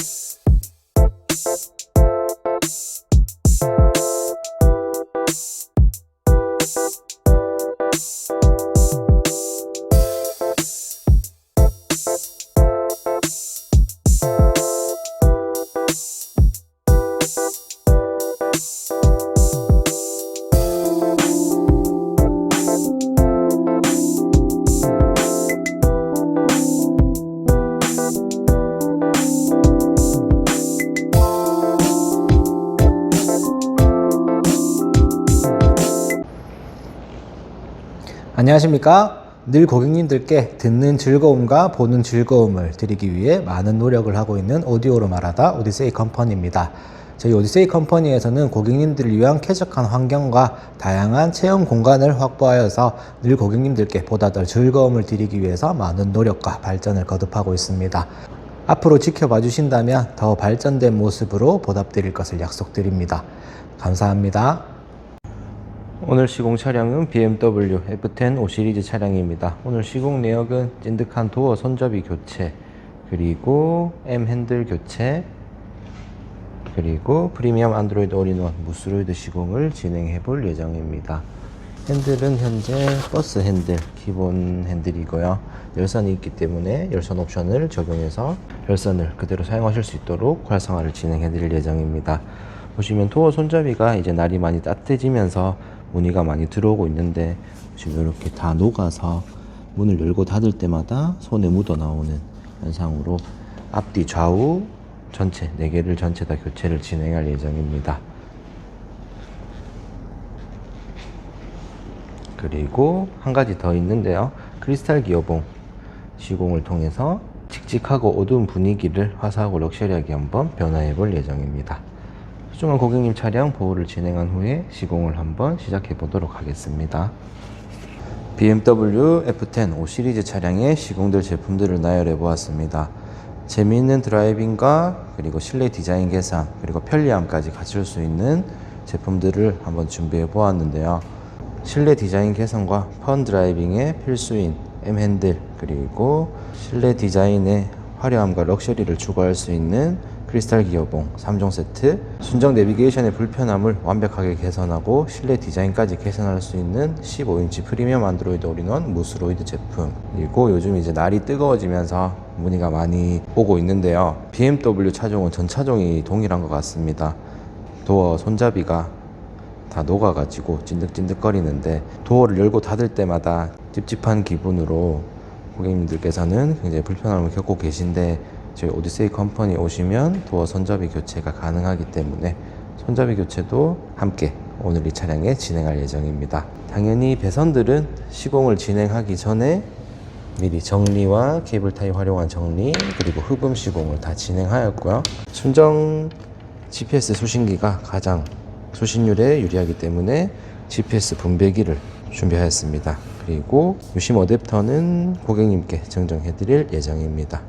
you. 안녕하십니까. 늘 고객님들께 듣는 즐거움과 보는 즐거움을 드리기 위해 많은 노력을 하고 있는 오디오로 말하다 오디세이 컴퍼니입니다. 저희 오디세이 컴퍼니에서는 고객님들을 위한 쾌적한 환경과 다양한 체험 공간을 확보하여서 늘 고객님들께 보다 더 즐거움을 드리기 위해서 많은 노력과 발전을 거듭하고 있습니다. 앞으로 지켜봐 주신다면 더 발전된 모습으로 보답드릴 것을 약속드립니다. 감사합니다. 오늘 시공 차량은 BMW F10 5 시리즈 차량입니다. 오늘 시공 내역은 찐득한 도어 손잡이 교체, 그리고 M 핸들 교체, 그리고 프리미엄 안드로이드 올인원 무스로이드 시공을 진행해 볼 예정입니다. 핸들은 현재 버스 핸들, 기본 핸들이고요. 열선이 있기 때문에 열선 옵션을 적용해서 열선을 그대로 사용하실 수 있도록 활성화를 진행해 드릴 예정입니다. 보시면 도어 손잡이가 이제 날이 많이 따뜻해지면서 무늬가 많이 들어오고 있는데 지금 이렇게 다 녹아서 문을 열고 닫을 때마다 손에 묻어 나오는 현상으로 앞뒤 좌우 전체 4개를 전체 다 교체를 진행할 예정입니다. 그리고 한 가지 더 있는데요. 크리스탈 기어봉 시공을 통해서 칙칙하고 어두운 분위기를 화사하고 럭셔리하게 한번 변화해 볼 예정입니다. 소중한 고객님 차량 보호를 진행한 후에 시공을 한번 시작해 보도록 하겠습니다. BMW F10 5 시리즈 차량의 시공될 제품들을 나열해 보았습니다. 재미있는 드라이빙과 그리고 실내 디자인 개선 그리고 편리함까지 갖출 수 있는 제품들을 한번 준비해 보았는데요. 실내 디자인 개선과 펀 드라이빙의 필수인 M 핸들 그리고 실내 디자인의 화려함과 럭셔리를 추구할 수 있는 크리스탈 기어봉 3종 세트 순정 내비게이션의 불편함을 완벽하게 개선하고 실내 디자인까지 개선할 수 있는 15인치 프리미엄 안드로이드 올인원 무스로이드 제품. 그리고 요즘 이제 날이 뜨거워지면서 문의가 많이 오고 있는데요. BMW 차종은 전 차종이 동일한 것 같습니다. 도어 손잡이가 다 녹아가지고 찐득찐득거리는데 도어를 열고 닫을 때마다 찝찝한 기분으로 고객님들께서는 굉장히 불편함을 겪고 계신데 저희 오디세이 컴퍼니 오시면 도어 손잡이 교체가 가능하기 때문에 손잡이 교체도 함께 오늘 이 차량에 진행할 예정입니다. 당연히 배선들은 시공을 진행하기 전에 미리 정리와 케이블 타이 활용한 정리 그리고 흡음 시공을 다 진행하였고요. 순정 GPS 수신기가 가장 수신율에 유리하기 때문에 GPS 분배기를 준비하였습니다. 그리고 유심 어댑터는 고객님께 증정해 드릴 예정입니다.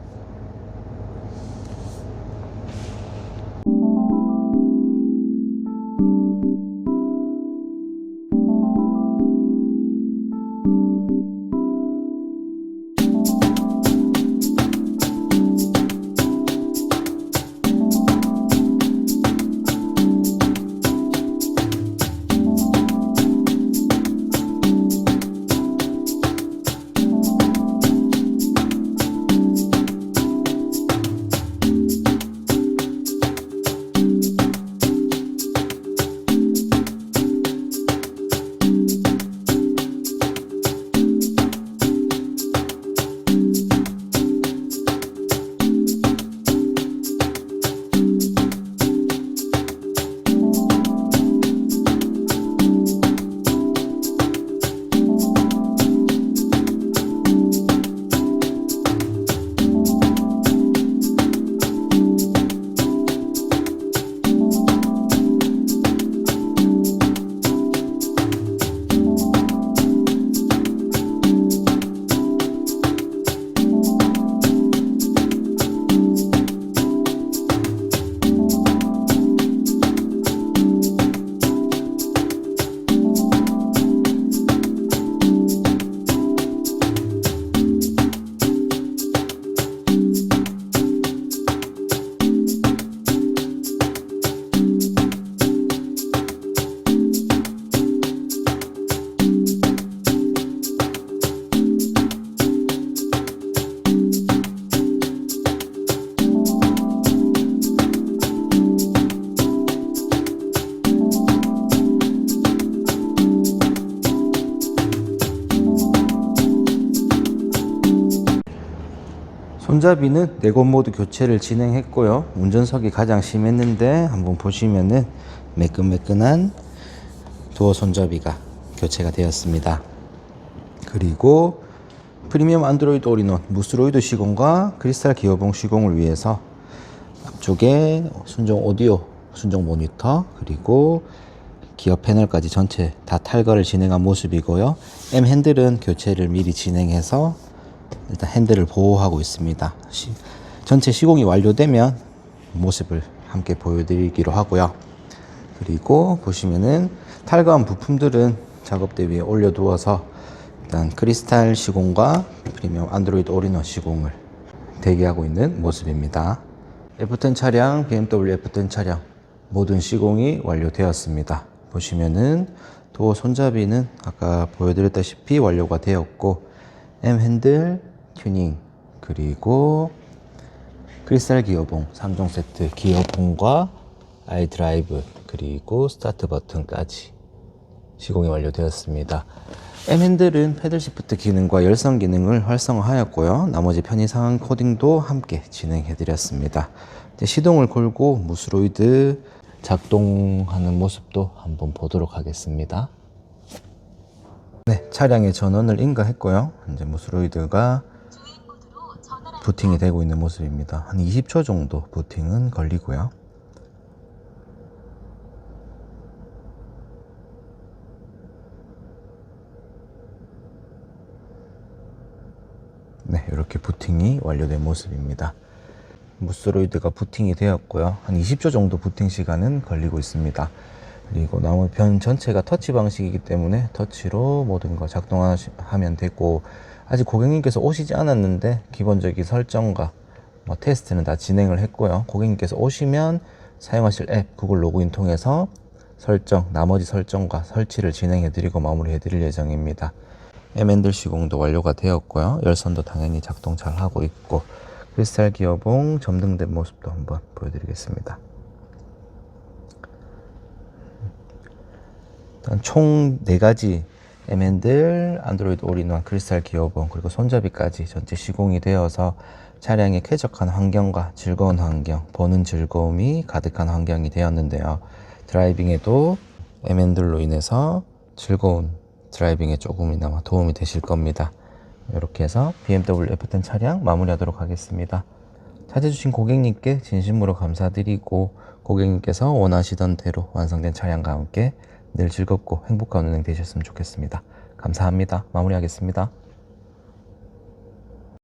손잡이는 네곳 모두 교체를 진행했고요. 운전석이 가장 심했는데 한번 보시면은 매끈매끈한 도어 손잡이가 교체가 되었습니다. 그리고 프리미엄 안드로이드 올인원 무스로이드 시공과 크리스탈 기어봉 시공을 위해서 앞쪽에 순정 오디오, 순정 모니터 그리고 기어 패널까지 전체 다 탈거를 진행한 모습이고요. M 핸들은 교체를 미리 진행해서 일단 핸들을 보호하고 있습니다. 시- 전체 시공이 완료되면 모습을 함께 보여드리기로 하고요. 그리고 보시면은 탈거한 부품들은 작업대 위에 올려두어서 일단 크리스탈 시공과 프리미엄 안드로이드 올인원 시공을 대기하고 있는 모습입니다. F10 차량, BMW F10 차량 모든 시공이 완료되었습니다. 보시면은 도어 손잡이는 아까 보여드렸다시피 완료가 되었고 M 핸들 튜닝 그리고 크리스탈 기어봉 3종 세트 기어봉과 아이 드라이브 그리고 스타트 버튼까지 시공이 완료되었습니다. M 핸들은 패들 시프트 기능과 열선 기능을 활성화하였고요. 나머지 편의 상황 코딩도 함께 진행해 드렸습니다. 시동을 걸고 무스로이드 작동하는 모습도 한번 보도록 하겠습니다. 네, 차량의 전원을 인가했고요. 이제 무스로이드가 부팅이 되고 있는 모습입니다. 한 20초 정도 부팅은 걸리고요. 네, 이렇게 부팅이 완료된 모습입니다. 무스로이드가 부팅이 되었고요. 한 20초 정도 부팅 시간은 걸리고 있습니다. 그리고 나머지 변 전체가 터치 방식이기 때문에 터치로 모든 거 작동하면 되고 아직 고객님께서 오시지 않았는데 기본적인 설정과 뭐 테스트는 다 진행을 했고요. 고객님께서 오시면 사용하실 앱 구글 로그인 통해서 설정, 나머지 설정과 설치를 진행해 드리고 마무리해 드릴 예정입니다. M&L 시공도 완료가 되었고요. 열선도 당연히 작동 잘 하고 있고 크리스탈 기어봉 점등된 모습도 한번 보여드리겠습니다. 일단 총 4가지 M&L, 안드로이드 올인원, 크리스탈 기어봉 그리고 손잡이까지 전체 시공이 되어서 차량의 쾌적한 환경과 즐거운 환경, 보는 즐거움이 가득한 환경이 되었는데요. 드라이빙에도 M&L로 인해서 즐거운 드라이빙에 조금이나마 도움이 되실 겁니다. 이렇게 해서 BMW F10 차량 마무리하도록 하겠습니다. 찾아주신 고객님께 진심으로 감사드리고 고객님께서 원하시던 대로 완성된 차량과 함께 늘 즐겁고 행복한 운행 되셨으면 좋겠습니다. 감사합니다. 마무리하겠습니다.